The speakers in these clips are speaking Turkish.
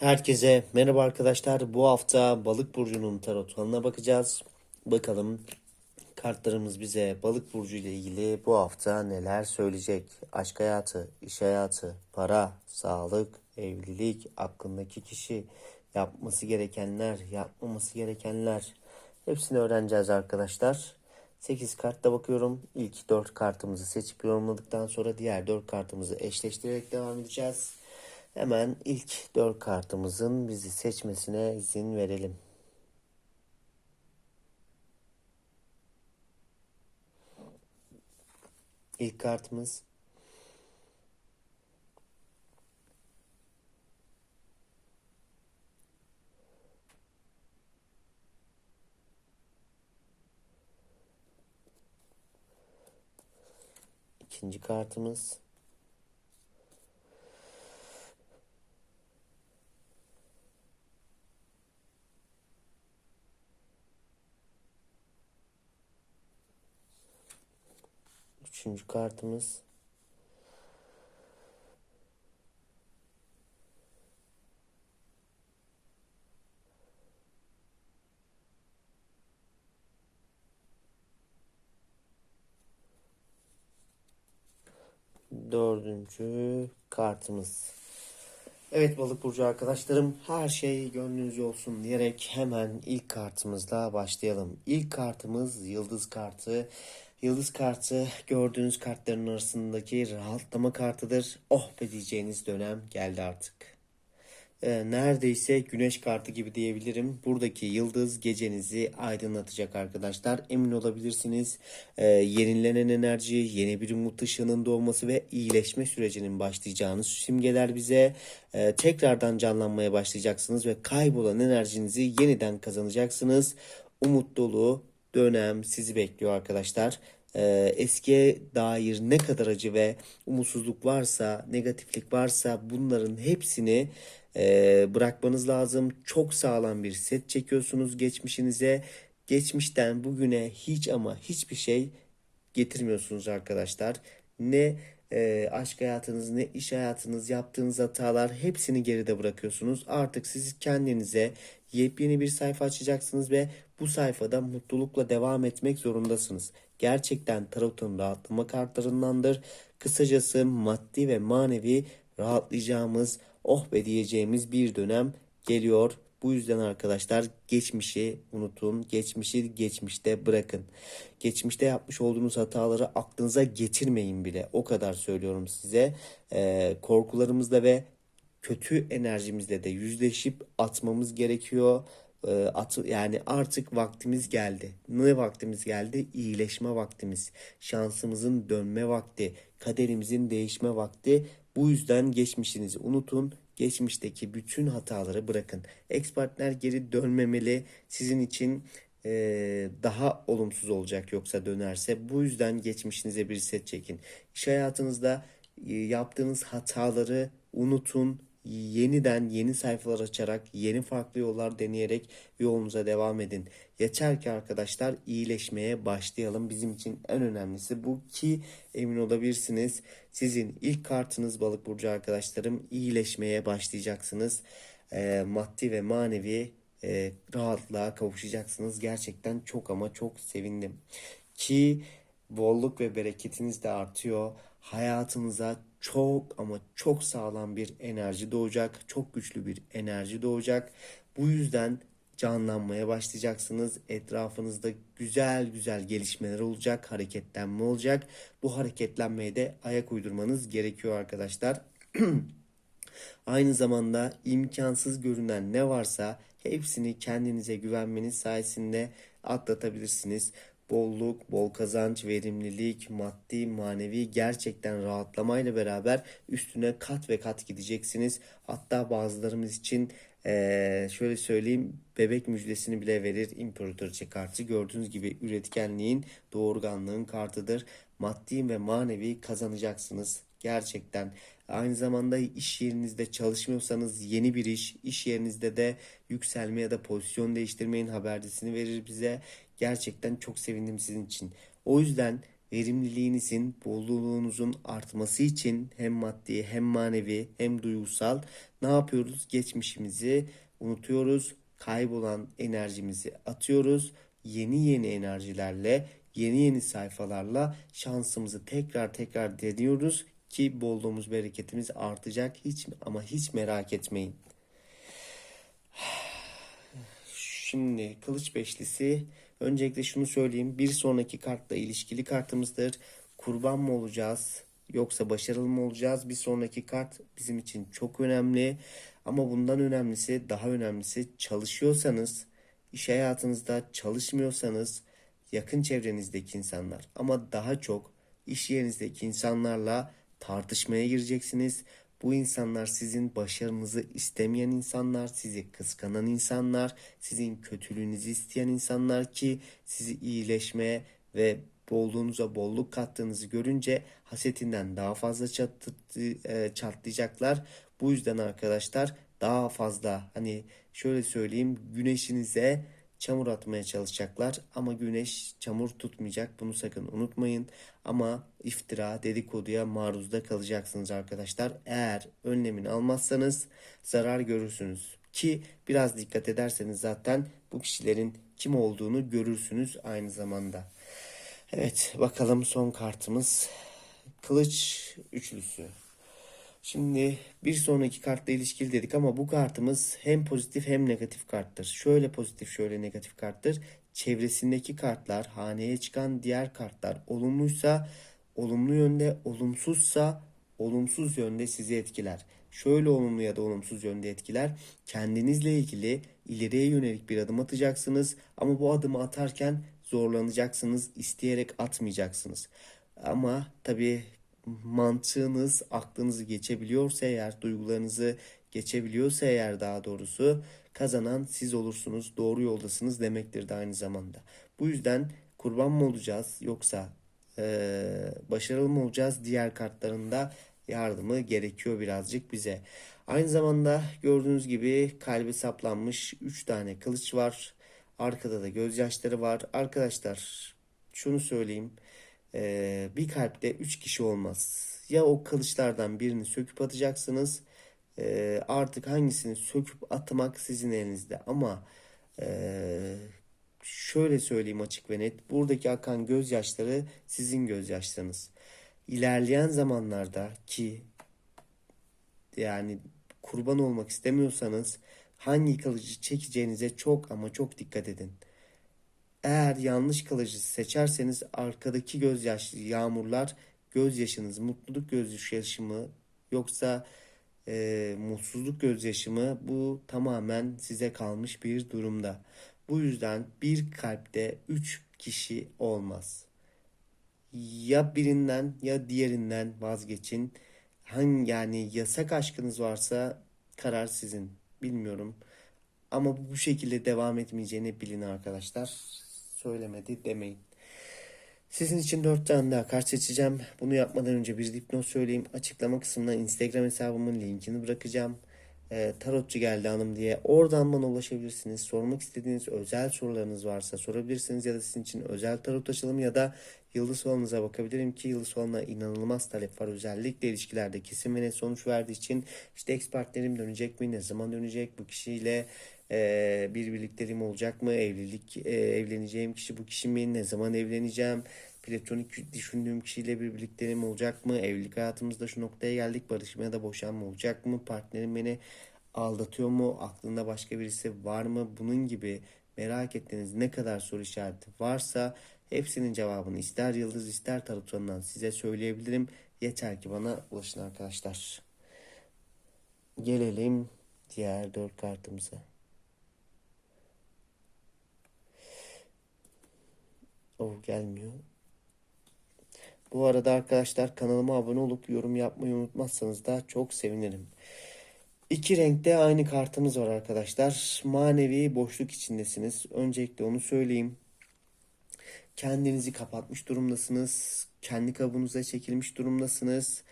Herkese merhaba arkadaşlar. Bu hafta Balık burcunun tarot falına bakacağız. Bakalım kartlarımız bize Balık burcu ile ilgili bu hafta neler söyleyecek? Aşk hayatı, iş hayatı, para, sağlık, evlilik, aklındaki kişi, yapması gerekenler, yapmaması gerekenler. Hepsini öğreneceğiz arkadaşlar. 8 kartta bakıyorum. İlk 4 kartımızı seçip yorumladıktan sonra diğer 4 kartımızı eşleştirerek devam edeceğiz. Hemen ilk 4 kartımızın bizi seçmesine izin verelim. İlk kartımız ikinci kartımız Üçüncü kartımız. Dördüncü kartımız. Evet balık burcu arkadaşlarım her şey gönlünüzce olsun diyerek hemen ilk kartımızla başlayalım. İlk kartımız yıldız kartı. Yıldız kartı gördüğünüz kartların arasındaki rahatlama kartıdır. Oh be diyeceğiniz dönem geldi artık. Ee, neredeyse güneş kartı gibi diyebilirim. Buradaki yıldız gecenizi aydınlatacak arkadaşlar. Emin olabilirsiniz. Ee, yenilenen enerji, yeni bir umut ışığının doğması ve iyileşme sürecinin başlayacağını simgeler bize. Ee, tekrardan canlanmaya başlayacaksınız ve kaybolan enerjinizi yeniden kazanacaksınız. Umut dolu dönem sizi bekliyor arkadaşlar e, eskiye dair ne kadar acı ve umutsuzluk varsa, negatiflik varsa bunların hepsini e, bırakmanız lazım. Çok sağlam bir set çekiyorsunuz geçmişinize. Geçmişten bugüne hiç ama hiçbir şey getirmiyorsunuz arkadaşlar. Ne e, aşk hayatınız ne iş hayatınız yaptığınız hatalar hepsini geride bırakıyorsunuz. Artık siz kendinize yepyeni bir sayfa açacaksınız ve bu sayfada mutlulukla devam etmek zorundasınız. Gerçekten tarotun rahatlama kartlarındandır. Kısacası maddi ve manevi rahatlayacağımız, oh be diyeceğimiz bir dönem geliyor. Bu yüzden arkadaşlar geçmişi unutun, geçmişi geçmişte bırakın. Geçmişte yapmış olduğunuz hataları aklınıza getirmeyin bile. O kadar söylüyorum size. Ee, korkularımızla ve kötü enerjimizle de yüzleşip atmamız gerekiyor. Ee, at, yani artık vaktimiz geldi. Ne vaktimiz geldi? İyileşme vaktimiz. Şansımızın dönme vakti. Kaderimizin değişme vakti. Bu yüzden geçmişinizi unutun. Geçmişteki bütün hataları bırakın. Ex partner geri dönmemeli. Sizin için e, daha olumsuz olacak yoksa dönerse. Bu yüzden geçmişinize bir set çekin. İş hayatınızda e, yaptığınız hataları unutun yeniden yeni sayfalar açarak, yeni farklı yollar deneyerek yolunuza devam edin. Yeter ki arkadaşlar iyileşmeye başlayalım. Bizim için en önemlisi bu ki emin olabilirsiniz. Sizin ilk kartınız balık burcu arkadaşlarım iyileşmeye başlayacaksınız. E, maddi ve manevi e, rahatlığa kavuşacaksınız. Gerçekten çok ama çok sevindim. Ki bolluk ve bereketiniz de artıyor. Hayatınıza çok ama çok sağlam bir enerji doğacak. Çok güçlü bir enerji doğacak. Bu yüzden canlanmaya başlayacaksınız. Etrafınızda güzel güzel gelişmeler olacak, hareketlenme olacak. Bu hareketlenmeye de ayak uydurmanız gerekiyor arkadaşlar. Aynı zamanda imkansız görünen ne varsa hepsini kendinize güvenmeniz sayesinde atlatabilirsiniz bolluk, bol kazanç, verimlilik, maddi, manevi gerçekten rahatlamayla beraber üstüne kat ve kat gideceksiniz. Hatta bazılarımız için ee, şöyle söyleyeyim bebek müjdesini bile verir imparatoriçe kartı. Gördüğünüz gibi üretkenliğin, doğurganlığın kartıdır. Maddi ve manevi kazanacaksınız. Gerçekten aynı zamanda iş yerinizde çalışmıyorsanız yeni bir iş, iş yerinizde de yükselme ya da pozisyon değiştirmeyin haberdisini verir bize. Gerçekten çok sevindim sizin için. O yüzden verimliliğinizin, bolluğunuzun artması için hem maddi hem manevi hem duygusal ne yapıyoruz? Geçmişimizi unutuyoruz. Kaybolan enerjimizi atıyoruz. Yeni yeni enerjilerle, yeni yeni sayfalarla şansımızı tekrar tekrar deniyoruz ki bolluğumuz, bereketimiz artacak hiç ama hiç merak etmeyin. Şimdi kılıç beşlisi öncelikle şunu söyleyeyim bir sonraki kartla ilişkili kartımızdır. Kurban mı olacağız yoksa başarılı mı olacağız? Bir sonraki kart bizim için çok önemli ama bundan önemlisi daha önemlisi çalışıyorsanız iş hayatınızda çalışmıyorsanız yakın çevrenizdeki insanlar ama daha çok iş yerinizdeki insanlarla tartışmaya gireceksiniz. Bu insanlar sizin başarınızı istemeyen insanlar, sizi kıskanan insanlar, sizin kötülüğünüzü isteyen insanlar ki sizi iyileşmeye ve bolluğunuza bolluk kattığınızı görünce hasetinden daha fazla çatı, e, çatlayacaklar. Bu yüzden arkadaşlar daha fazla hani şöyle söyleyeyim güneşinize çamur atmaya çalışacaklar ama güneş çamur tutmayacak. Bunu sakın unutmayın. Ama iftira dedikoduya maruzda kalacaksınız arkadaşlar. Eğer önlemini almazsanız zarar görürsünüz. Ki biraz dikkat ederseniz zaten bu kişilerin kim olduğunu görürsünüz aynı zamanda. Evet bakalım son kartımız. Kılıç üçlüsü Şimdi bir sonraki kartla ilişkili dedik ama bu kartımız hem pozitif hem negatif karttır. Şöyle pozitif şöyle negatif karttır. Çevresindeki kartlar, haneye çıkan diğer kartlar olumluysa olumlu yönde, olumsuzsa olumsuz yönde sizi etkiler. Şöyle olumlu ya da olumsuz yönde etkiler. Kendinizle ilgili ileriye yönelik bir adım atacaksınız ama bu adımı atarken zorlanacaksınız, isteyerek atmayacaksınız. Ama tabii mantığınız aklınızı geçebiliyorsa eğer duygularınızı geçebiliyorsa eğer daha doğrusu kazanan siz olursunuz doğru yoldasınız demektir de aynı zamanda. Bu yüzden kurban mı olacağız yoksa e, başarılı mı olacağız diğer kartlarında yardımı gerekiyor birazcık bize. Aynı zamanda gördüğünüz gibi kalbe saplanmış 3 tane kılıç var. Arkada da gözyaşları var. Arkadaşlar şunu söyleyeyim. Ee, bir kalpte üç kişi olmaz. Ya o kılıçlardan birini söküp atacaksınız. E, artık hangisini söküp atmak sizin elinizde. Ama e, şöyle söyleyeyim açık ve net. Buradaki akan gözyaşları sizin gözyaşlarınız. İlerleyen zamanlarda ki yani kurban olmak istemiyorsanız hangi kılıcı çekeceğinize çok ama çok dikkat edin. Eğer yanlış kılıcı seçerseniz arkadaki gözyaşlı yağmurlar gözyaşınız mutluluk gözyaşı mı yoksa e, mutsuzluk gözyaşı mı bu tamamen size kalmış bir durumda. Bu yüzden bir kalpte üç kişi olmaz. Ya birinden ya diğerinden vazgeçin. Hangi yani yasak aşkınız varsa karar sizin. Bilmiyorum. Ama bu şekilde devam etmeyeceğini bilin arkadaşlar söylemedi demeyin. Sizin için 4 tane daha kart seçeceğim. Bunu yapmadan önce bir dipnot söyleyeyim. Açıklama kısmına Instagram hesabımın linkini bırakacağım. E, tarotçu geldi hanım diye. Oradan bana ulaşabilirsiniz. Sormak istediğiniz özel sorularınız varsa sorabilirsiniz. Ya da sizin için özel tarot açılımı ya da yıldız falanıza bakabilirim ki yıldız falına inanılmaz talep var. Özellikle ilişkilerde kesin ve net sonuç verdiği için işte ex partnerim dönecek mi? Ne zaman dönecek? Bu kişiyle e, bir birlikteliğim olacak mı? Evlilik e, evleneceğim kişi bu kişi mi? Ne zaman evleneceğim? Platonik düşündüğüm kişiyle bir birlikteliğim olacak mı? Evlilik hayatımızda şu noktaya geldik. Barışma ya da boşanma olacak mı? Partnerim beni aldatıyor mu? Aklında başka birisi var mı? Bunun gibi merak ettiğiniz ne kadar soru işareti varsa hepsinin cevabını ister yıldız ister tarot size söyleyebilirim. Yeter ki bana ulaşın arkadaşlar. Gelelim diğer dört kartımıza. Oh gelmiyor. Bu arada arkadaşlar kanalıma abone olup yorum yapmayı unutmazsanız da çok sevinirim. İki renkte aynı kartımız var arkadaşlar. Manevi boşluk içindesiniz. Öncelikle onu söyleyeyim. Kendinizi kapatmış durumdasınız. Kendi kabuğunuza çekilmiş durumdasınız.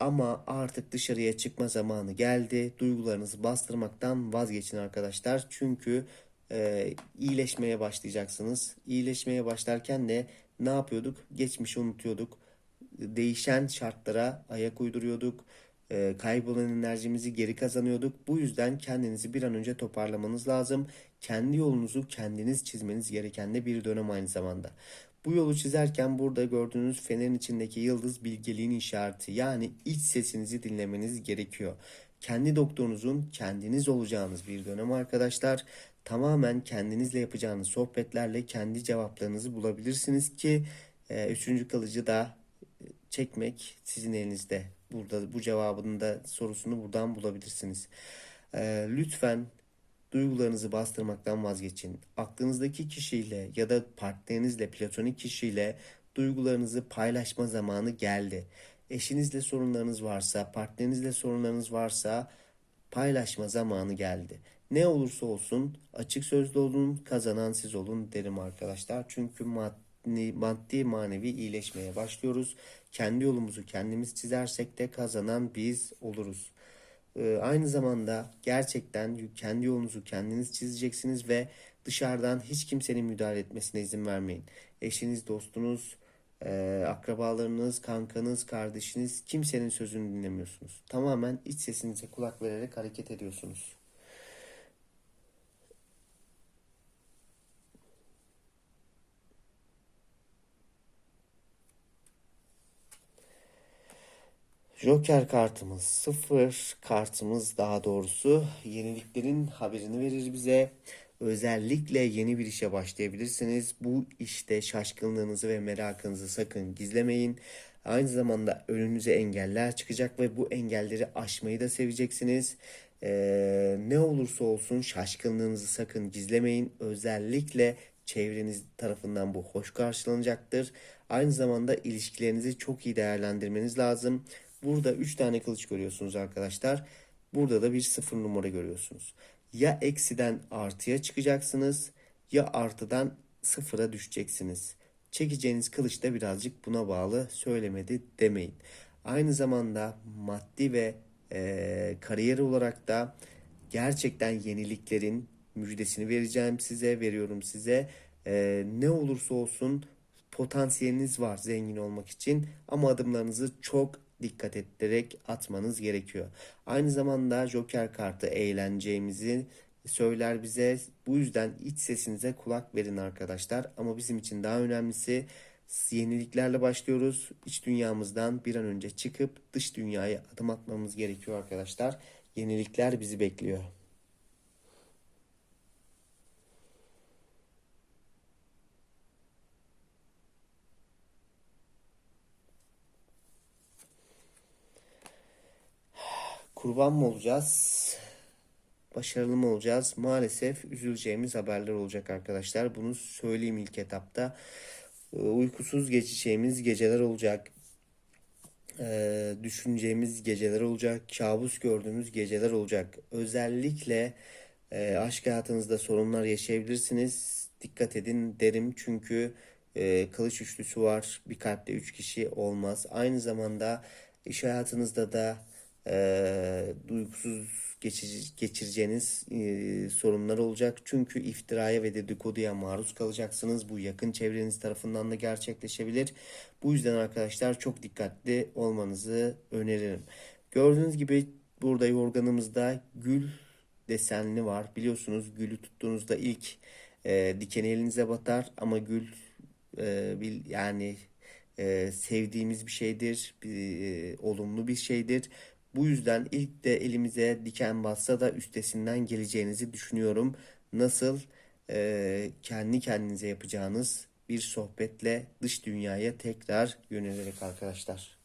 Ama artık dışarıya çıkma zamanı geldi. Duygularınızı bastırmaktan vazgeçin arkadaşlar. Çünkü e, iyileşmeye başlayacaksınız. İyileşmeye başlarken de ne yapıyorduk? Geçmişi unutuyorduk. Değişen şartlara ayak uyduruyorduk. E, kaybolan enerjimizi geri kazanıyorduk. Bu yüzden kendinizi bir an önce toparlamanız lazım. Kendi yolunuzu kendiniz çizmeniz gereken de bir dönem aynı zamanda. Bu yolu çizerken burada gördüğünüz fenerin içindeki yıldız bilgeliğin işareti. Yani iç sesinizi dinlemeniz gerekiyor. Kendi doktorunuzun kendiniz olacağınız bir dönem arkadaşlar. Tamamen kendinizle yapacağınız sohbetlerle kendi cevaplarınızı bulabilirsiniz ki e, üçüncü kalıcı da e, çekmek sizin elinizde. Burada bu cevabının da sorusunu buradan bulabilirsiniz. E, lütfen Duygularınızı bastırmaktan vazgeçin. Aklınızdaki kişiyle ya da partnerinizle, platonik kişiyle duygularınızı paylaşma zamanı geldi. Eşinizle sorunlarınız varsa, partnerinizle sorunlarınız varsa paylaşma zamanı geldi. Ne olursa olsun açık sözlü olun, kazanan siz olun derim arkadaşlar. Çünkü maddi, maddi manevi iyileşmeye başlıyoruz. Kendi yolumuzu kendimiz çizersek de kazanan biz oluruz. Ee, aynı zamanda gerçekten kendi yolunuzu kendiniz çizeceksiniz ve dışarıdan hiç kimsenin müdahale etmesine izin vermeyin. Eşiniz, dostunuz, e, akrabalarınız, kankanız, kardeşiniz kimsenin sözünü dinlemiyorsunuz. Tamamen iç sesinize kulak vererek hareket ediyorsunuz. Joker kartımız sıfır kartımız daha doğrusu yeniliklerin haberini verir bize. Özellikle yeni bir işe başlayabilirsiniz. Bu işte şaşkınlığınızı ve merakınızı sakın gizlemeyin. Aynı zamanda önünüze engeller çıkacak ve bu engelleri aşmayı da seveceksiniz. Ee, ne olursa olsun şaşkınlığınızı sakın gizlemeyin. Özellikle çevreniz tarafından bu hoş karşılanacaktır. Aynı zamanda ilişkilerinizi çok iyi değerlendirmeniz lazım. Burada 3 tane kılıç görüyorsunuz arkadaşlar. Burada da bir sıfır numara görüyorsunuz. Ya eksiden artıya çıkacaksınız ya artıdan sıfıra düşeceksiniz. Çekeceğiniz kılıç da birazcık buna bağlı söylemedi demeyin. Aynı zamanda maddi ve e, kariyer olarak da gerçekten yeniliklerin müjdesini vereceğim size, veriyorum size. E, ne olursa olsun potansiyeliniz var zengin olmak için ama adımlarınızı çok dikkat ederek atmanız gerekiyor. Aynı zamanda Joker kartı eğleneceğimizi söyler bize. Bu yüzden iç sesinize kulak verin arkadaşlar. Ama bizim için daha önemlisi yeniliklerle başlıyoruz. İç dünyamızdan bir an önce çıkıp dış dünyaya adım atmamız gerekiyor arkadaşlar. Yenilikler bizi bekliyor. Kurban mı olacağız? Başarılı mı olacağız? Maalesef üzüleceğimiz haberler olacak arkadaşlar. Bunu söyleyeyim ilk etapta. Ee, uykusuz geçeceğimiz geceler olacak. Ee, düşüneceğimiz geceler olacak. Kabus gördüğümüz geceler olacak. Özellikle e, aşk hayatınızda sorunlar yaşayabilirsiniz. Dikkat edin derim çünkü e, kılıç üçlüsü var. Bir kalpte üç kişi olmaz. Aynı zamanda iş hayatınızda da e, duygusuz geçici, geçireceğiniz e, sorunlar olacak. Çünkü iftiraya ve dedikoduya maruz kalacaksınız. Bu yakın çevreniz tarafından da gerçekleşebilir. Bu yüzden arkadaşlar çok dikkatli olmanızı öneririm. Gördüğünüz gibi burada yorganımızda gül desenli var. Biliyorsunuz gülü tuttuğunuzda ilk e, dikeni elinize batar ama gül e, bil, yani e, sevdiğimiz bir şeydir, bir, e, olumlu bir şeydir. Bu yüzden ilk de elimize diken bassa da üstesinden geleceğinizi düşünüyorum. Nasıl e, kendi kendinize yapacağınız bir sohbetle dış dünyaya tekrar yönelerek arkadaşlar.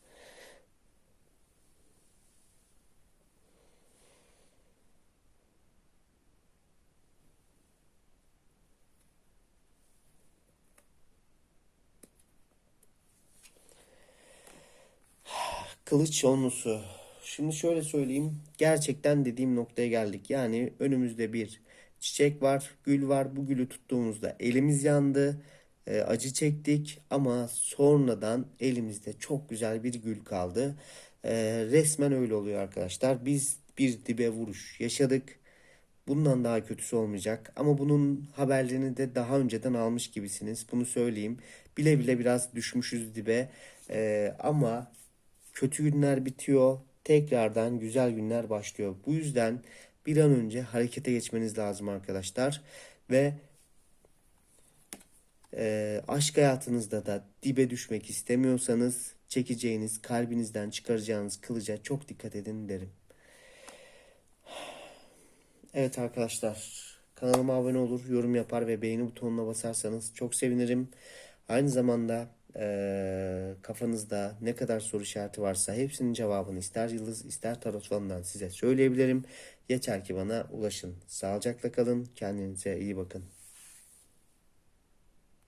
Kılıç onlusu Şimdi şöyle söyleyeyim. Gerçekten dediğim noktaya geldik. Yani önümüzde bir çiçek var, gül var. Bu gülü tuttuğumuzda elimiz yandı. E, acı çektik ama sonradan elimizde çok güzel bir gül kaldı. E, resmen öyle oluyor arkadaşlar. Biz bir dibe vuruş yaşadık. Bundan daha kötüsü olmayacak. Ama bunun haberlerini de daha önceden almış gibisiniz. Bunu söyleyeyim. Bile bile biraz düşmüşüz dibe. Ee, ama kötü günler bitiyor. Tekrardan güzel günler başlıyor. Bu yüzden bir an önce harekete geçmeniz lazım arkadaşlar. Ve e, aşk hayatınızda da dibe düşmek istemiyorsanız çekeceğiniz, kalbinizden çıkaracağınız kılıca çok dikkat edin derim. Evet arkadaşlar kanalıma abone olur, yorum yapar ve beğeni butonuna basarsanız çok sevinirim. Aynı zamanda eee, kafanızda ne kadar soru işareti varsa hepsinin cevabını ister yıldız ister tarot falından size söyleyebilirim. Yeter ki bana ulaşın. Sağlıcakla kalın, kendinize iyi bakın.